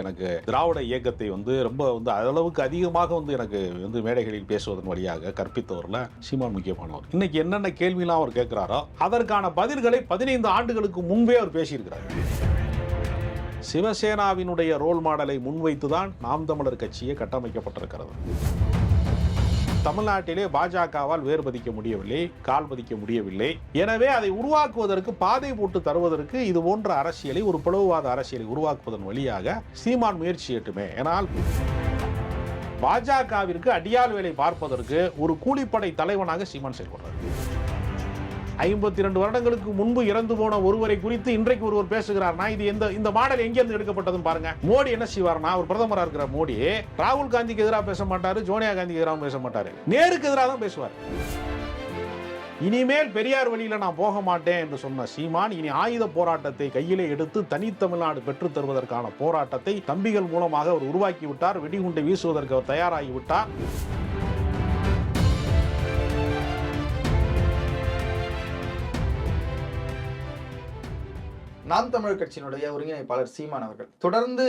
எனக்கு திராவிட இயக்கத்தை வந்து ரொம்ப வந்து அளவுக்கு அதிகமாக வந்து எனக்கு வந்து மேடைகளில் பேசுவதன் வழியாக கற்பித்தவர்ல சீமான் முக்கியமானவர். இன்னைக்கு என்னென்ன கேள்விலாம் அவர் கேட்கிறாரோ அதற்கான பதில்களை பதினைந்து ஆண்டுகளுக்கு முன்பே அவர் பேசியிருக்கிறார். சிவசேனாவினுடைய ரோல் மாடலை முன்வைத்துதான் நாம் தமிழர் கட்சியே கட்டமைக்கப்பட்டிருக்கிறது. தமிழ்நாட்டிலே பாஜகவால் வேர் பதிக்க முடியவில்லை கால் பதிக்க முடியவில்லை. எனவே அதை உருவாக்குவதற்கு பாதை போட்டு தருவதற்கு இது போன்ற அரசியலை ஒரு பிளவுவாத அரசியலை உருவாக்குவதன் வழியாக சீமான் முயற்சி எட்டுமே. ஏனால் பாஜகவிற்கு அடியால் வேலை பார்ப்பதற்கு ஒரு கூலிப்படை தலைவனாக சீமான் செயல்படுறார். ஐம்பத்தி ரெண்டு வருடங்களுக்கு முன்பு இறந்து போன ஒருவரை குறித்து இன்றைக்கு ஒருவர் பேசுகிறார்னா இது எந்த இந்த மாடல் எங்கிருந்து எடுக்கப்பட்டதுன்னு பாருங்க. மோடி என்ன செய்வார்னா அவர் பிரதமரா இருக்கிற மோடி. ராகுல் காந்திக்கு எதிராக பேச மாட்டாரு சோனியா காந்திக்கு எதிராக பேச மாட்டாரு. நேருக்கு எதிராக தான் பேசுவார். இனிமேல் பெரியார் வழியில நான் போக மாட்டேன் என்று சொன்ன சீமான் இனி ஆயுத போராட்டத்தை கையிலே எடுத்து தனித்தமிழ்நாடு பெற்றுத் தருவதற்கான போராட்டத்தை தம்பிகள் மூலமாக அவர் உருவாக்கி விட்டார். வெடிகுண்டை வீசுவதற்கு அவர் தயாராகி நாம் தமிழர் கட்சியினுடைய ஒருங்கிணைப்பாளர் சீமான் அவர்கள். தொடர்ந்து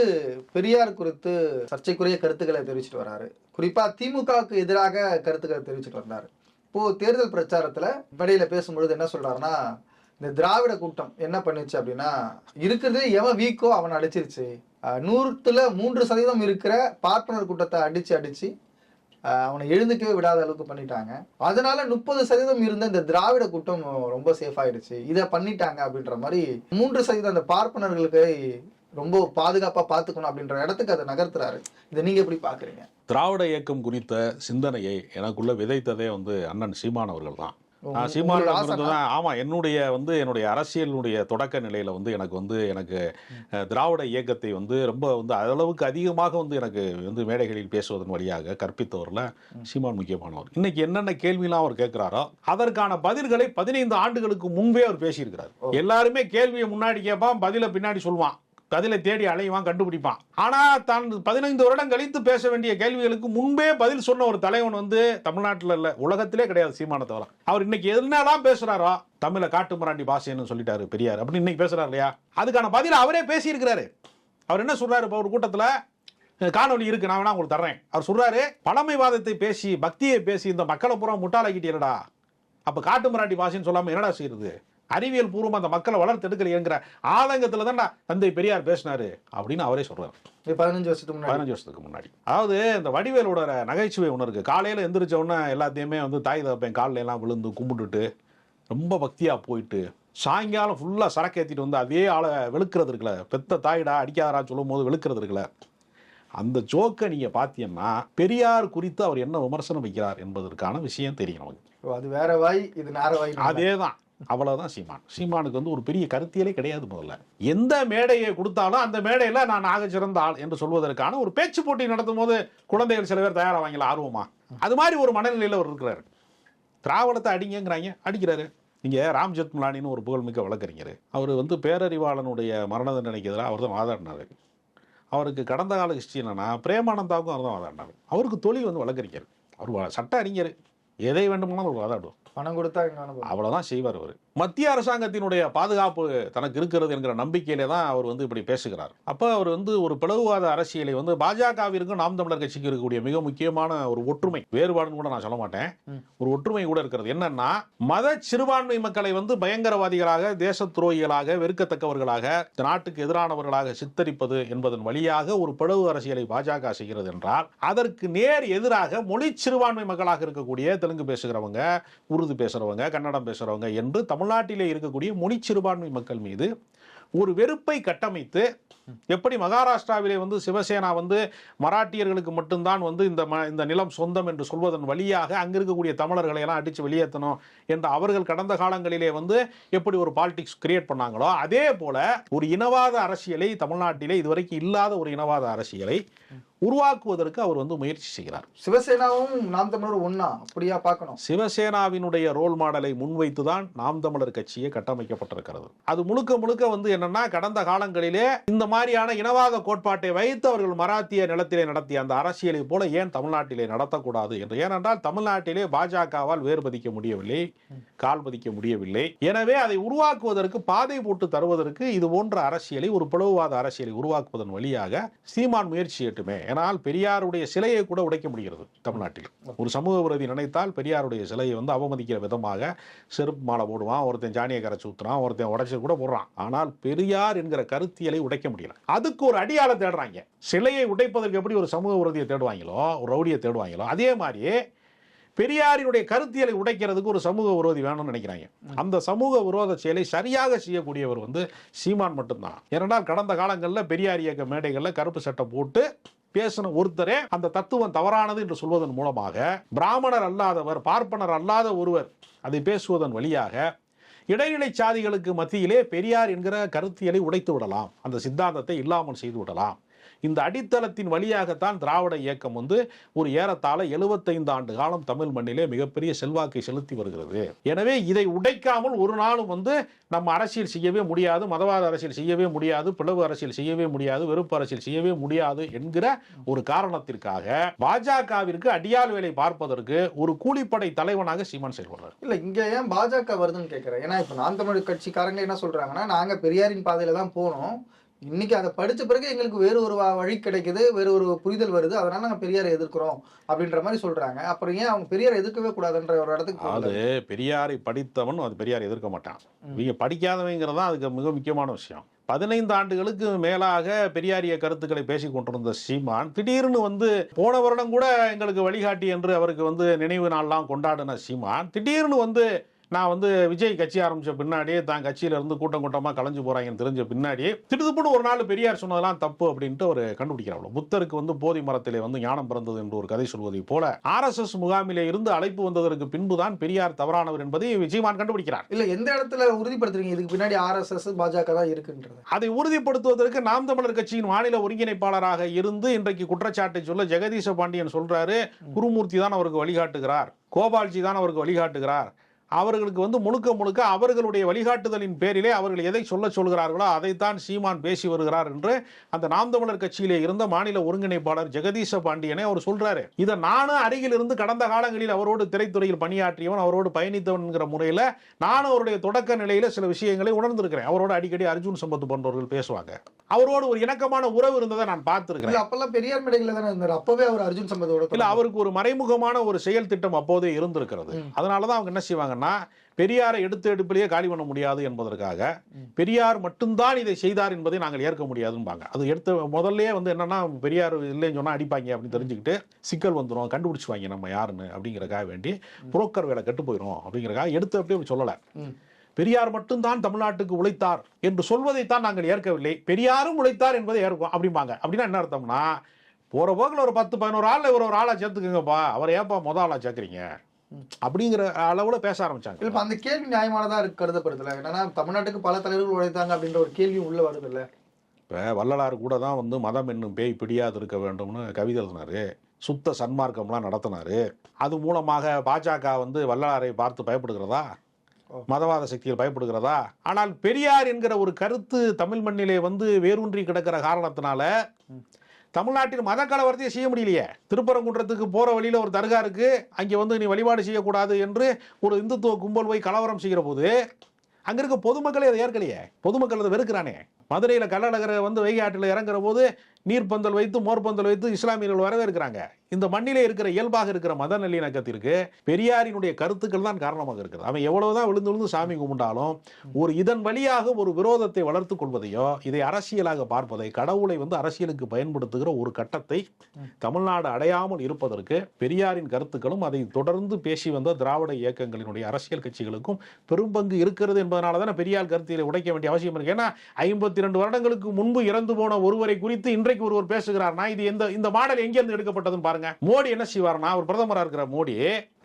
பெரியார் குறித்து சர்ச்சைக்குரிய கருத்துக்களை தெரிவிச்சிட்டு வர்றாரு குறிப்பா திமுகவுக்கு எதிராக கருத்துக்களை தெரிவிச்சிட்டு வந்தார். இப்போ தேர்தல் பிரச்சாரத்துல வெளியில் பேசும்பொழுது என்ன சொல்றாருன்னா இந்த திராவிட கூட்டம் என்ன பண்ணுச்சு அப்படின்னா இருக்கிறது எவன் வீக்கோ அவனை அடிச்சிருச்சு. நூறுத்துல மூன்று சதவீதம் இருக்கிற பார்ப்பனர் கூட்டத்தை அடிச்சு அடிச்சு அவனை எழுந்துக்கவே விடாத அளவுக்கு பண்ணிட்டாங்க. அதனால முப்பது சதவீதம் இருந்த இந்த திராவிட கூட்டம் ரொம்ப சேஃப் ஆயிடுச்சு. இதை பண்ணிட்டாங்க அப்படின்ற மாதிரி மூன்று சதவீதம் அந்த பார்ப்பனர்களுக்கு ரொம்ப பாதுகாப்பா பாத்துக்கணும் அப்படின்ற இடத்துக்கு அதை நகர்த்துறாரு. இதை நீங்க எப்படி பாக்குறீங்க திராவிட இயக்கம் குறித்த சிந்தனையை எனக்குள்ள விதைத்ததே வந்து அண்ணன் சீமானவர்கள் தான். நான் உங்க- சீமான் உங்களோட ஆசை தான். ஆமா என்னுடைய வந்து என்னுடைய அரசியலினுடைய தொடக்க நிலையில வந்து எனக்கு வந்து எனக்கு திராவிட இயக்கத்தை வந்து ரொம்ப வந்து அளவுக்கு அதிகமாக வந்து எனக்கு வந்து மேடைகளில் பேசுவதன் வழியாக கற்பித்தவர்ல சீமான் முக்கியமானவர். இன்னைக்கு என்னென்ன கேள்விலாம் அவர் கேட்கிறாரோ அதற்கான பதில்களை பதினைந்து ஆண்டுகளுக்கு முன்பே அவர் பேசியிருக்கிறார். எல்லாருமே கேள்வியை முன்னாடி கேட்பான் பதிலை பின்னாடி சொல்லுவான் கதிலை தேடி அலைவான் கண்டுபிடிப்பான். ஆனா தான் பதினைந்து வருடம் கழித்து பேச வேண்டிய கேள்விகளுக்கு முன்பே பதில் சொன்ன ஒரு தலைவன் வந்து தமிழ்நாட்டில் இல்லை உலகத்திலே கிடையாது சீமான தவிர அவர் இன்னைக்கு என்னெல்லாம் பேசுறாரோ தமிழை காட்டு மிராண்டி பாஷைன்னு சொல்லிட்டாரு பெரியார். அப்படின்னு இன்னைக்கு பேசுறாரு இல்லையா? அதுக்கான பதில் அவரே பேசியிருக்கிறாரு. அவர் என்ன சொல்றாரு இப்போ ஒரு கூட்டத்தில்? காணொலி இருக்கு நான் வேணா உங்களுக்கு தர்றேன். அவர் சொல்றாரு பழமைவாதத்தை பேசி பக்தியை பேசி இந்த மக்களை பூரா முட்டாளாக்கிட்டீரடா அப்ப காட்டு மராட்டி பாஷைன்னு சொல்லாம என்னடா செய்யறது அறிவியல் பூர்வம் அந்த மக்களை வளர்த்தெடுக்கலையேங்கிற ஆதங்கத்துல தான் தந்தை பெரியார் பேசினாரு அப்படின்னு அவரே சொல்றாரு. இது பதினஞ்சு வருஷத்துக்கு முன்னாடி. பதினஞ்சு வருஷத்துக்கு முன்னாடி. அதாவது இந்த வடிவேலோட நகைச்சுவை ஒன்று இருக்கு காலையில எந்திரிச்ச உடனே எல்லாத்தையுமே வந்து தாய் தகப்பன் காலில் எல்லாம் விழுந்து கும்பிட்டுட்டு ரொம்ப பக்தியா போயிட்டு சாயங்காலம் ஃபுல்லா சரக்கு ஏத்திட்டு வந்து அதே ஆளை வெளுக்கிறது இருக்குல்ல பெத்த தாயிடா அடிக்காதரா சொல்லும் போது வெளுக்கிறது இருக்குல்ல அந்த ஜோக்கை நீங்க பார்த்தீங்கன்னா பெரியார் குறித்து அவர் என்ன விமர்சனம் வைக்கிறார் என்பதற்கான விஷயம் தெரியும் நமக்கு அது வேற வாய் இது நேர வாய். அதே தான் அவ்வளவுதான் சீமான். சீமானுக்கு வந்து ஒரு பெரிய கருத்தியலே கிடையாது முதல்ல. எந்த மேடையை கொடுத்தாலும் அந்த மேடையில நான் ஆக சிறந்த ஆள் என்று சொல்வதற்கான ஒரு பேச்சு போட்டி நடத்தும் போது குழந்தைகள் சில பேர் தயாராவாங்களா? ஆர்வமா? அது மாதிரி ஒரு மனநிலையில் அவர் இருக்கிறாரு. திராவிடத்தை அடிங்கங்கிறாங்க. அடிக்கிறாரு. நீங்க ராம் ஜெத்மலானின்னு ஒரு புகழ்மிக்க வழக்கறிஞர். அவர் வந்து பேரறிவாளனுடைய மரண தண்டனைக்கு எதிராக அவர் தான் வாதாடினார். அவருக்கு கடந்த கால ஹிஸ்ட்ரி என்னன்னா பிரேமானந்தாவுக்கும் அவர் தான் வாதாடினார். அவருக்கு தொழில் வந்து வழக்கறிஞர். அவர் சட்ட அறிஞர். எதை வேண்டுமானாலும் அவர் வாதாடுவார். பணம் கொடுத்தா அனுபவம் அவ்வளவுதான் செய்வார் அவர். மத்திய அரசாங்கத்தினுடைய பாதுகாப்பு தனக்கு இருக்கிறது என்கிற நம்பிக்கையிலே தான் அவர் வந்து இப்படி பேசுகிறார். அப்போ அவர் வந்து ஒரு பிளவுவாத அரசியலை வந்து பாஜகவிற்கும் நாம் தமிழர் கட்சிக்கு இருக்கக்கூடிய மிக முக்கியமான ஒரு ஒற்றுமை வேறுபாடுன்னு கூட நான் சொல்ல மாட்டேன். ஒரு ஒற்றுமை கூட இருக்கிறது. என்னன்னா மத சிறுபான்மை மக்களை வந்து பயங்கரவாதிகளாக தேச துரோகிகளாக வெறுக்கத்தக்கவர்களாக நாட்டுக்கு எதிரானவர்களாக சித்தரிப்பது என்பதன் வழியாக ஒரு பிளவு அரசியலை பாஜக செய்கிறது என்றால் அதற்கு நேர் எதிராக மொழி சிறுபான்மை மக்களாக இருக்கக்கூடிய தெலுங்கு பேசுகிறவங்க உருது பேசுறவங்க கன்னடம் பேசுறவங்க என்று தமிழ்நாட்டிலே இருக்கக்கூடிய மொழி சிறுபான்மை மக்கள் மீது ஒரு வெறுப்பை கட்டமைத்து எப்படி மகாராஷ்டிராவிலே வந்து சிவசேனா வந்து மராட்டியர்களுக்கு மட்டும்தான் வந்து இந்த ம இந்த நிலம் சொந்தம் என்று சொல்வதன் வழியாக அங்க இருக்கக்கூடிய தமிழர்களை எல்லாம் அடித்து வெளியேற்றணும் என்று அவர்கள் கடந்த காலங்களிலே வந்து எப்படி ஒரு பாலிடிக்ஸ் கிரியேட் பண்ணாங்களோ அதே போல ஒரு இனவாத அரசியலை தமிழ்நாட்டிலே இதுவரைக்கும் இல்லாத ஒரு இனவாத அரசியலை உருவாக்குவதற்கு அவர் வந்து முயற்சி செய்கிறார். சிவசேனாவும் நாம் தமிழரும் ஒண்ணா? அப்படியா பார்க்கணும். சிவசேனாவினுடைய ரோல் மாடலை முன்வைத்துதான் நாம் தமிழர் கட்சியே கட்டமைக்கப்பட்டிருக்கிறது. அது முழுக்க முழுக்க வந்து என்னன்னா கடந்த காலங்களிலே இந்த மாதிரியான இனவாத கோட்பாட்டை வைத்து அவர்கள் மராத்திய நிலத்திலே நடத்திய அந்த அரசியலை போல ஏன் தமிழ்நாட்டிலே நடத்தக்கூடாது என்று? ஏனென்றால் தமிழ்நாட்டிலே பாஜகவால் வேறு பதிக்க முடியவில்லை கால் பதிக்க முடியவில்லை. எனவே அதை உருவாக்குவதற்கு பாதை போட்டு தருவதற்கு இது போன்ற அரசியலை ஒரு பிளவுவாத அரசியலை உருவாக்குவதன் வழியாக சீமான் முயற்சி செய்யட்டுமே ஏனால் பெரியாருடைய சிலையை கூட உடைக்க முடிகிறது தமிழ்நாட்டில். ஒரு சமூக விரோதி நினைத்தால் பெரியாருடைய சிலையை வந்து அவமதிக்கிற விதமாக செருப்பு மாலை போடுவான் ஒருத்தன் ஜானியை கரைச்சி ஊத்துறான் ஒருத்தன் உடைச்சு கூட போடுறான். ஆனால் பெரியார் என்கிற கருத்தியலை உடைக்க முடியல. அதுக்கு ஒரு அடியாளை தேடுறாங்க. சிலையை உடைப்பதற்கு எப்படி ஒரு சமூக விரோதியை தேடுவாங்களோ ஒரு ரவுடியை தேடுவாங்களோ அதே மாதிரி பெரியாரினுடைய கருத்தியலை உடைக்கிறதுக்கு ஒரு சமூக விரோதி வேணும்னு நினைக்கிறாங்க. அந்த சமூக விரோத செயலை சரியாக செய்யக்கூடியவர் வந்து சீமான் மட்டும்தான். ஏனென்றால் கடந்த காலங்களில் பெரியார் இயக்க மேடைகளில் கருப்பு சட்டை போட்டு பேசின ஒருத்தரே அந்த தத்துவம் தவறானது என்று சொல்வதன் மூலமாக பிராமணர் அல்லாதவர் பார்ப்பனர் அல்லாத ஒருவர் அதை பேசுவதன் வழியாக இடைநிலை சாதிகளுக்கு மத்தியிலே பெரியார் என்கிற கருத்தியலை உடைத்து விடலாம். அந்த சித்தாந்தத்தை இல்லாமல் செய்து விடலாம். இந்த அடித்தளத்தின் வழியாகத்தான் திராவிட இயக்கம் வந்து ஒரு ஏறத்தாழ 75 ஆண்டு காலம் தமிழ் மண்ணிலே மிகப்பெரிய செல்வாக்கை செலுத்தி வருகிறது. எனவே இதை உடைக்காமல் ஒரு நாளும் வந்து நம்ம அரசியல் செய்யவே முடியாது மதவாத அரசியல் செய்யவே முடியாது பிளவு அரசியல் செய்யவே முடியாது வெறுப்பு அரசியல் செய்யவே முடியாது என்கிற ஒரு காரணத்திற்காக பாஜகவிற்கு அடியால் வேலை பார்ப்பதற்கு ஒரு கூலிப்படை தலைவனாக சீமான் செயல்படுறார். இல்ல இங்க ஏன் பாஜக வருதுன்னு கேட்கிறேன். ஏன்னா இப்ப நான் தமிழ் கட்சிக்காரங்க என்ன சொல்றாங்கன்னா நாங்க பெரியாரின் பாதையில தான் போனோம். இன்னைக்கு அதை படிச்ச பிறகு எங்களுக்கு வேறு ஒரு வழி கிடைக்குது வேறு ஒரு புரிதல் வருது அதனால நாங்க பெரியாரை எதிர்க்கிறோம் அப்படின்ற மாதிரி சொல்றாங்க அப்புறம் ஏன் அவங்க பெரியாரை எதிர்க்கவே கூடாதுன்ற ஒரு இடத்துக்கு அது? பெரியாரை படித்தவன் அது பெரியாரை எதிர்க்க மாட்டான். இவங்க படிக்காதவங்கிறது தான் அதுக்கு மிக முக்கியமான விஷயம் பதினைந்து ஆண்டுகளுக்கு மேலாக பெரியாரிய கருத்துக்களை பேசி கொண்டிருந்த சீமான் திடீர்னு வந்து போன வருடம் கூட எங்களுக்கு வழிகாட்டி என்று அவருக்கு வந்து நினைவு நாள்லாம் கொண்டாடின சீமான் திடீர்னு வந்து நான் வந்து விஜய் கட்சி ஆரம்பிச்ச பின்னாடியே தான் கட்சியில இருந்து கூட்டம் கூட்டமா கலைஞ்சு போறாங்கன்னு தெரிஞ்ச பின்னாடியே திடுதுப்புன்னு ஒரு நாள் பெரியார் சொன்னதெல்லாம் தப்பு அப்படின்ட்டு அவர் கண்டுபிடிக்கிறாங்க புத்தருக்கு வந்து போதி மரத்திலே வந்து ஞானம் பிறந்தது என்று ஒரு கதை சொல்வதை போல ஆர்எஸ்எஸ் முகாமிலே இருந்து அழைப்பு வந்ததற்கு பின்புதான் பெரியார் தவறானவர் என்பதை விஜயமான் கண்டுபிடிக்கிறார். இல்ல எந்த இடத்துல உறுதிப்படுத்துறீங்க? இதுக்கு பின்னாடி ஆர்எஸ்எஸ் பாஜக தான் இருக்குன்றது. அதை உறுதிப்படுத்துவதற்கு நாம் தமிழர் கட்சியின் மாநில ஒருங்கிணைப்பாளராக இருந்து இன்றைக்கு குற்றச்சாட்டை சொல்ல ஜெகதீச பாண்டியன் சொல்றாரு குருமூர்த்தி தான் அவருக்கு வழிகாட்டுகிறார் கோபால்ஜி தான் அவருக்கு வழிகாட்டுகிறார் அவர்களுக்கு வந்து முழுக்க முழுக்க அவர்களுடைய வழிகாட்டுதலின் பேரிலே அவர்கள் எதை சொல்ல சொல்கிறார்களோ அதைத்தான் சீமான் பேசி வருகிறார் என்று அந்த நாம் தமிழர் கட்சியிலே இருந்த மாநில ஒருங்கிணைப்பாளர் ஜெகதீச பாண்டியனை அவர் சொல்றாரு. இதை நானும் அருகில் இருந்து கடந்த காலங்களில் அவரோடு திரைத்துறையில் பணியாற்றியவன் அவரோடு பயணித்தவன்கிற முறையில் நானும் அவருடைய தொடக்க நிலையில சில விஷயங்களை உணர்ந்திருக்கிறேன். அவரோட அடிக்கடி அர்ஜுன் சம்பத் போன்றவர்கள் பேசுவாங்க. அவரோடு ஒரு இணக்கமான உறவு இருந்ததை நான் பார்த்திருக்கிறேன். அப்பெல்லாம் பெரியார் மேடையில தானே இருந்தாரு. அப்பவே அவர் அர்ஜுன் சம்பத்தோட இல்ல அவருக்கு ஒரு மறைமுகமான ஒரு செயல் திட்டம் அப்போதே இருந்திருக்கிறது. ம். அதனாலதான் அவங்க என்ன செய்வாங்கன்னா பெரியாரை எடுத்து எடுப்பிலேயே காலி பண்ண முடியாது என்பதற்காக. பெரியார் மட்டும்தான் இதை செய்தார் என்பதை நாங்கள் ஏற்க முடியாதும்பாங்க அது எடுத்து முதல்லயே வந்து என்னன்னா பெரியார் இல்லைன்னு சொன்னா அடிப்பாங்க அப்படின்னு தெரிஞ்சுக்கிட்டு சிக்கல் வந்துடும் கண்டுபிடிச்சுவாங்க நம்ம யாருன்னு அப்படிங்கறக்காக வேண்டி புரோக்கர் வேலை கெட்டு போயிடும் அப்படிங்கறக்காக எடுத்து அப்படியே அப்படி சொல்லல. பெரியார் மட்டும்தான் தமிழ்நாட்டுக்கு உழைத்தார் என்று சொல்வதைத்தான் நாங்கள் ஏற்கவில்லை பெரியாரும் உழைத்தார் என்பதை ஏற்கும் அப்படிம்பாங்க அப்படின்னா என்ன அர்த்தம்னா போற போக்கில் ஒரு பத்து பதினோரு ஆள் ஒரு ஒரு ஆளா சேர்த்துக்குங்கப்பா அவரை ஏப்பா முத ஆளா சேர்க்குறீங்க. அப்படிங்கிற அளவுல பேச ஆரம்பிச்சாங்க. இப்ப அந்த கேள்வி நியாயமானதா இருக்கு கருதப்படுதுல. என்னன்னா தமிழ்நாட்டுக்கு பல தலைவர்கள் உழைத்தாங்க அப்படின்ற ஒரு கேள்வி உள்ள வருது இல்ல இப்போ வள்ளலார் கூட தான் வந்து மதம் என்னும் பேய் பிடியாது இருக்க வேண்டும்னு கவிதை எழுதினாரு. சுத்த சன்மார்க்கம்லாம் நடத்தினாரு. அது மூலமாக பாஜக வந்து வள்ளலாரை பார்த்து பயப்படுகிறதா. மதவாத சக்திகள் பயப்படுகிறதா? ஆனால் பெரியார் என்கிற ஒரு கருத்து தமிழ் மண்ணிலே வந்து வேரூன்றி கிடக்கிற காரணத்தினால. தமிழ்நாட்டில் மத கலவரத்தையே செய்ய முடியலையே. திருப்பரங்குன்றத்துக்கு போகிற வழியில ஒரு தர்கா இருக்குது அங்கே வந்து நீ வழிபாடு செய்யக்கூடாது என்று ஒரு இந்துத்துவ கும்பல் போய் கலவரம் செய்கிற போது அங்கே இருக்க பொதுமக்களே அதை ஏற்கலையே. பொதுமக்கள் அதை வெறுக்கிறானே. மதுரையில் கள்ளழகரை வந்து வைகை ஆற்றில் இறங்குற போது நீர்ப்பந்தல் வைத்து மோர்பந்தல் வைத்து இஸ்லாமியர்கள் வரவேற்கிறாங்க. இந்த மண்ணிலே இருக்கிற இயல்பாக இருக்கிற மத நல்லிணக்கத்திற்கு பெரியாரினுடைய கருத்துக்கள் தான் காரணமாக இருக்குது அவன் எவ்வளவுதான் விழுந்து விழுந்து சாமி கும்பிட்டாலும் ஒரு இதன் வழியாக ஒரு விரோதத்தை வளர்த்து கொள்வதையோ இதை அரசியலாக பார்ப்பதை கடவுளை வந்து அரசியலுக்கு பயன்படுத்துகிற ஒரு கட்டத்தை தமிழ்நாடு அடையாமல் இருப்பதற்கு பெரியாரின் கருத்துக்களும் அதை தொடர்ந்து பேசி வந்த திராவிட இயக்கங்களினுடைய அரசியல் கட்சிகளுக்கும் பெரும்பங்கு இருக்கிறது என்பதனால தானே பெரியார் கருத்தியலை உடைக்க வேண்டிய அவசியம் இருக்கு. ஏன்னா ஐம்பத்தி ரெண்டு வருடங்களுக்கு முன்பு இறந்து போன ஒருவரை குறித்து இன்றைக்கு ஒருவர் பேசுகிறார்னா இது எந்த இந்த மாடல் எங்கேருந்து எடுக்கப்பட்டதுன்னு பாருங்க. மோடி என்ன செய்வார்னா அவர் பிரதமரா இருக்கிற மோடி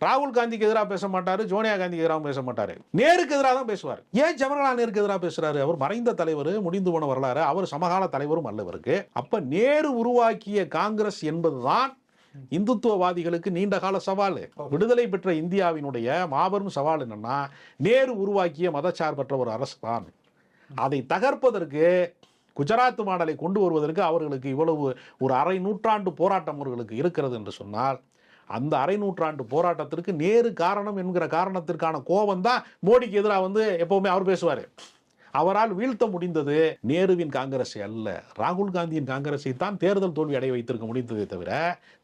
ராகுல் காந்திக்கு எதிராக பேச மாட்டாரு சோனியா காந்திக்கு எதிராக பேச மாட்டாரு. நேருக்கு எதிராக தான் பேசுவார். ஏன் ஜவஹர்லால் நேருக்கு எதிராக பேசுறாரு? அவர் மறைந்த தலைவர் முடிந்து போன வரலாறு அவர் சமகால தலைவரும் அல்லவருக்கு. அப்ப நேரு உருவாக்கிய காங்கிரஸ் என்பதுதான் இந்துத்துவவாதிகளுக்கு நீண்ட கால சவால். விடுதலை பெற்ற இந்தியாவினுடைய மாபெரும் சவால் என்னன்னா நேரு உருவாக்கிய மதச்சார்பற்ற ஒரு அரசு தான் அதை தகர்ப்பதற்கு குஜராத் மாடலை கொண்டு வருவதற்கு அவர்களுக்கு இவ்வளவு ஒரு அரை நூற்றாண்டு போராட்டம் அவர்களுக்கு இருக்கிறது என்று சொன்னால் அந்த அரை நூற்றாண்டு போராட்டத்திற்கு நேரு காரணம் என்கிற காரணத்திற்கான கோபம் தான் மோடிக்கு எதிராக வந்து எப்பவுமே அவர் பேசுவார். அவரால் வீழ்த்த முடிந்தது நேருவின் காங்கிரஸை அல்ல ராகுல் காந்தியின் காங்கிரஸை தான் தேர்தல் தோல்வி அடைய வைத்திருக்க முடிந்ததே தவிர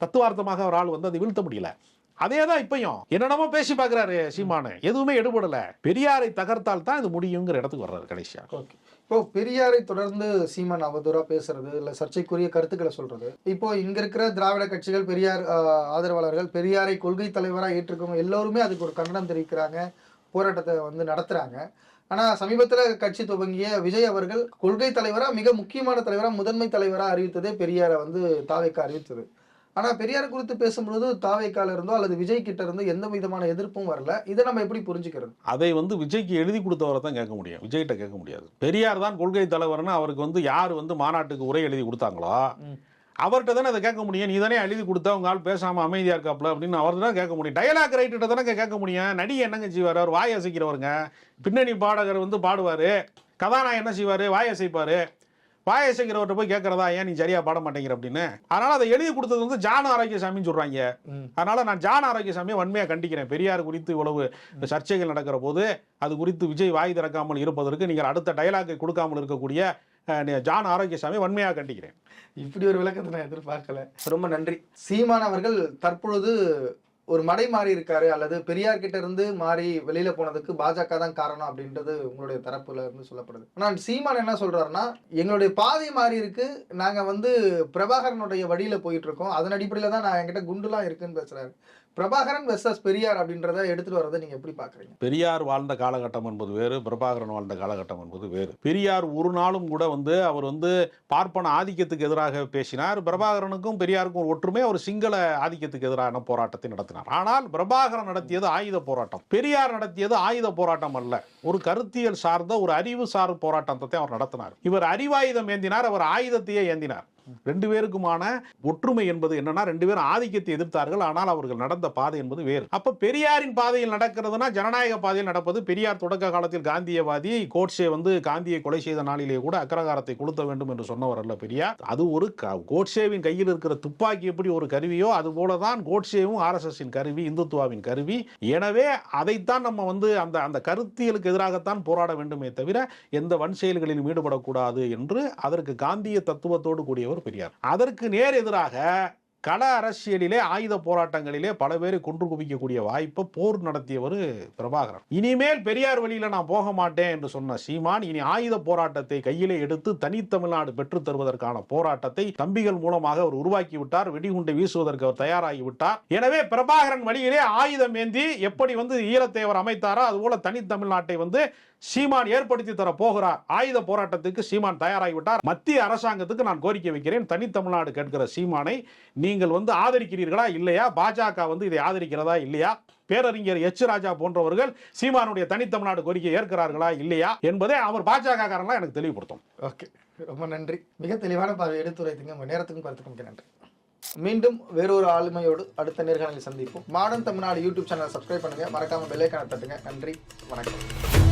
தத்துவார்த்தமாக அவரால் வந்து அதை வீழ்த்த முடியல. அதே தான் இப்பயும் என்னென்னமோ பேசி பார்க்குறாரு சீமானு எதுவுமே எடுபடலை. பெரியாரை தகர்த்தால் தான் இது முடியுங்கிற இடத்துக்கு வர்றாரு கடைசியா. ஓகே. இப்போ பெரியாரை தொடர்ந்து சீமான் அவதூறா பேசுறது இல்ல சர்ச்சைக்குரிய கருத்துக்களை சொல்றது. இப்போ இங்க இருக்கிற திராவிட கட்சிகள் பெரியார் ஆதரவாளர்கள் பெரியாரை கொள்கை தலைவராக ஏற்றுக்கவங்க எல்லோருமே அதுக்கு ஒரு கண்டனம் தெரிவிக்கிறாங்க போராட்டத்தை வந்து நடத்துறாங்க. ஆனா சமீபத்துல கட்சி துவங்கிய விஜய் அவர்கள் கொள்கை தலைவரா மிக முக்கியமான தலைவரா முதன்மை தலைவரா அறிவித்ததே பெரியாரை வந்து தாவைக்கு அறிவித்தது. ஆனா பெரியார் குறித்து பேசும்பொழுது தாவைக்கால இருந்தோ அல்லது விஜய் கிட்ட இருந்தோ எந்த விதமான எதிர்ப்பும் வரல. இதை நம்ம எப்படி புரிஞ்சுக்கிறது? அதை வந்து விஜய்க்கு எழுதி கொடுத்தவரை தான் கேட்க முடியும். விஜய்கிட்ட கேட்க முடியாது. பெரியார் தான் கொள்கை தலைவர்னு அவருக்கு வந்து யார் வந்து மாநாட்டுக்கு உரை எழுதி கொடுத்தாங்களோ. அவர்கிட்ட தானே அதை கேட்க முடியும். நீ தானே எழுதி கொடுத்தா உங்க ஆள் பேசாம அமைதியா இருக்காப்ல அப்படின்னு அவர் தான் கேட்க முடியும். டயலாக் ரைட்டர்கிட்ட தானே கேட்க முடியும். நடி என்னங்க செய்வார்? அவர் வாய் அசைக்கிறவருங்க. பின்னணி பாடகர் வந்து பாடுவார். கதாநாயகன் என்ன செய்வார்? வாய் அசைப்பார். வாய் அசைக்கிறவர்கிட்ட போய் கேட்கறதா ஏன் நீ சரியா பாட மாட்டேங்கிற? அப்படின்னு. அதனால அதை எழுதி கொடுத்தது வந்து ஜான ஆரோக்கியசாமின்னு சொல்றாங்க. அதனால நான் ஜான் ஆரோக்கியசாமியை வன்மையாக கண்டிக்கிறேன். பெரியார் குறித்து இவ்வளவு சர்ச்சைகள் நடக்கிற போது அது குறித்து விஜய் வாய் திறக்காமல் இருப்பதற்கு நீங்கள் அடுத்த டயலாக்கை கொடுக்காமல் இருக்கக்கூடிய ஜான் ஆரோக்கியசாமி வன்மையாக கண்டிக்கிறேன். இப்படி ஒரு விளக்கத்தை நான் எதிர்பார்க்கல. ரொம்ப நன்றி. சீமான் அவர்கள் தற்பொழுது ஒரு மடை மாறி இருக்காரு அல்லது பெரியார் கிட்ட இருந்து மாறி வெளியில போனதுக்கு பாஜக தான் காரணம் அப்படின்றது உங்களுடைய தரப்புல இருந்து சொல்லப்படுது. ஆனால் சீமான் என்ன சொல்றாருன்னா எங்களுடைய பாதை மாறி இருக்கு. நாங்க வந்து பிரபாகரனுடைய வழியில போயிட்டு இருக்கோம். அதன் அடிப்படையில தான் நான் என்கிட்ட குண்டுலாம் இருக்குன்னு பேசுறாரு. பிரபாகரன் வெர்சஸ் பெரியார் அப்படின்றத எடுத்துட்டு வரதை நீங்க எப்படி பாக்குறீங்க? பெரியார் வாழ்ந்த காலகட்டம் என்பது வேறு பிரபாகரன் வாழ்ந்த காலகட்டம் என்பது வேறு. பெரியார் ஒரு நாளும் கூட வந்து அவர் வந்து பார்ப்பன ஆதிக்கத்துக்கு எதிராக பேசினார். பிரபாகரனுக்கும் பெரியாருக்கும் ஒரு ஒற்றுமை அவர் சிங்கள ஆதிக்கத்துக்கு எதிரான போராட்டத்தை நடத்தினார். ஆனால் பிரபாகரன் நடத்தியது ஆயுத போராட்டம். பெரியார் நடத்தியது ஆயுத போராட்டம் அல்ல. ஒரு கருத்தியல் சார்ந்த ஒரு அறிவு சார் போராட்டத்தை அவர் நடத்தினார். இவர் அறிவாயுதம் ஏந்தினார் அவர் ஆயுதத்தையே ஏந்தினார். ரெண்டு பேருக்குமான ஒற்றுமை என்பது என்னன்னா ரெண்டு பேரும் ஆதிக்கத்தை எதிர்த்தார்கள் ஆனால் அவர்கள் நடந்த பாதை என்பது வேறு. அப்ப பெரியாரின் பாதையில் நடக்கிறதுனா ஜனநாயக பாதையில் நடப்பது பெரியார் தொடக்க காலத்தில் காந்தியவாதி கோட்சே வந்து காந்தியை கொலை செய்த நாளிலே கூட அக்ரகாரத்தை கொளுத்த வேண்டும் என்று சொன்னவர் அல்ல பெரியார். அது ஒரு க- கோட்சேவின் கையில் இருக்கிற துப்பாக்கி எப்படி ஒரு கருவியோ அது போலதான் கோட்சேவும் ஆர்எஸ்எஸ்ஸின் கருவி இந்துத்துவாவின் கருவி. எனவே அதைத்தான் நம்ம வந்து அந்த அந்த கருத்தியலுக்கு எதிராகத்தான் போராட வேண்டுமே தவிர எந்த வன் செயல்களிலும் ஈடுபடக்கூடாது என்று அதற்கு காந்திய தத்துவத்தோடு கூடியவர் பெரியார். அதற்கு நேர் எதிராக கள அரசியலிலே ஆயுத போராட்டங்களிலே பல பேரை கொன்று குவிக்கக்கூடிய வாய்ப்பை போர் நடத்தியவர் பிரபாகரன். இனிமேல் பெரியார் வழியில நான் போக மாட்டேன் என்று சொன்ன சீமான் இனி ஆயுத போராட்டத்தை கையிலே எடுத்து தனித்தமிழ்நாடு பெற்றுத் தருவதற்கான போராட்டத்தை தம்பிகள் மூலமாக அவர் உருவாக்கி விட்டார் வெடிகுண்டை வீசுவதற்கு அவர் தயாராகி விட்டார். எனவே பிரபாகரன் வழியிலே ஆயுதம் ஏந்தி எப்படி வந்து ஈழத்தேவர் அமைத்தாரோ அதுபோல தனித்தமிழ்நாட்டை வந்து சீமான் ஏற்படுத்தி தர போகிறார். ஆயுத போராட்டத்துக்கு சீமான் தயாராகிவிட்டார். மத்திய அரசாங்கத்துக்கு நான் கோரிக்கை வைக்கிறேன். தனித்தமிழ்நாடு கேட்கிற சீமானை நீங்கள் வந்து ஆதரிக்கிறீர்களா இல்லையா? பாஜக வந்து இதை ஆதரிக்கிறதா இல்லையா? பேரறிஞர் எச் ராஜா போன்றவர்கள் சீமானுடைய தனித்தமிழ்நாடு கோரிக்கை ஏற்கிறார்களா இல்லையா? என்பதை அவர் பாஜக காரங்களா எனக்கு தெளிவுபடுத்தும். ஓகே. ரொம்ப நன்றி. மிக தெளிவான பார்வை எடுத்துரைத்துங்க. உங்கள் நேரத்துக்கும் கருத்துக்கும் மிக நன்றி. மீண்டும் வேறொரு ஆளுமையோடு அடுத்த நேர்காணலில் சந்திப்போம். மாடர்ன் தமிழ்நாடு யூடியூப் சேனலை சப்ஸ்கிரைப் பண்ணுங்கள் மறக்காமல் பெல்லைக்கான தட்டுங்க. நன்றி. வணக்கம்.